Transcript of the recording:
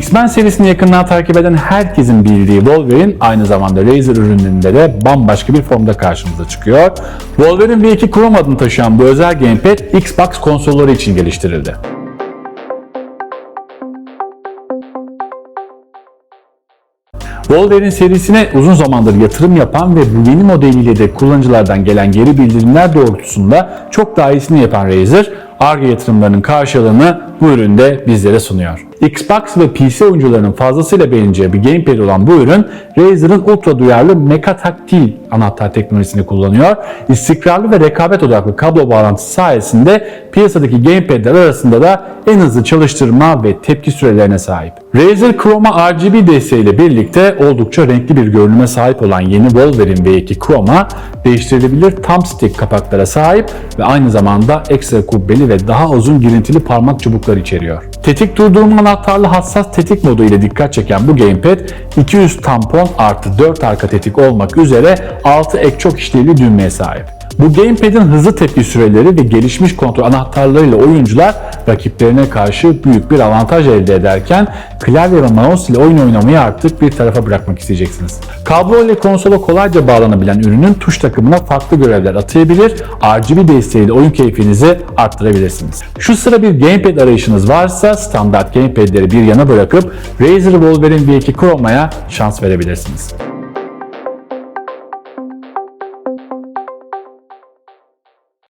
X-Men serisini yakından takip eden herkesin bildiği Wolverine aynı zamanda Razer ürünlerinde de bambaşka bir formda karşımıza çıkıyor. Wolverine V2 Chrome adını taşıyan bu özel gamepad Xbox konsolları için geliştirildi. Wolverine serisine uzun zamandır yatırım yapan ve bu yeni modeliyle de kullanıcılardan gelen geri bildirimler doğrultusunda çok daha iyisini yapan Razer, ARGE yatırımlarının karşılığını bu üründe bizlere sunuyor. Xbox ve PC oyuncularının fazlasıyla beğeneceği bir gamepad olan bu ürün Razer'ın ultra duyarlı Mecha Taktil anahtar teknolojisini kullanıyor. İstikrarlı ve rekabet odaklı kablo bağlantısı sayesinde piyasadaki gamepad'ler arasında da en hızlı çalıştırma ve tepki sürelerine sahip. Razer Chroma RGB desteğiyle birlikte oldukça renkli bir görünüme sahip olan yeni Wolverine V2 Chroma değiştirilebilir tam stick kapaklara sahip ve aynı zamanda ekstra kubbeli ve daha uzun girintili parmak çubukları içeriyor. Tetik durdurma anahtarlı hassas tetik modu ile dikkat çeken bu gamepad 200 tampon artı 4 arka tetik olmak üzere 6 ek çok işlevli düğmeye sahip. Bu gamepad'in hızlı tepki süreleri ve gelişmiş kontrol anahtarlarıyla oyuncular rakiplerine karşı büyük bir avantaj elde ederken klavye ve mouse ile oyun oynamayı artık bir tarafa bırakmak isteyeceksiniz. Kablo ile konsola kolayca bağlanabilen ürünün tuş takımına farklı görevler atayabilir, RGB desteğiyle oyun keyfinizi arttırabilirsiniz. Şu sıra bir gamepad arayışınız varsa standart gamepad'leri bir yana bırakıp Razer Wolverine V2 Chroma'ya şans verebilirsiniz.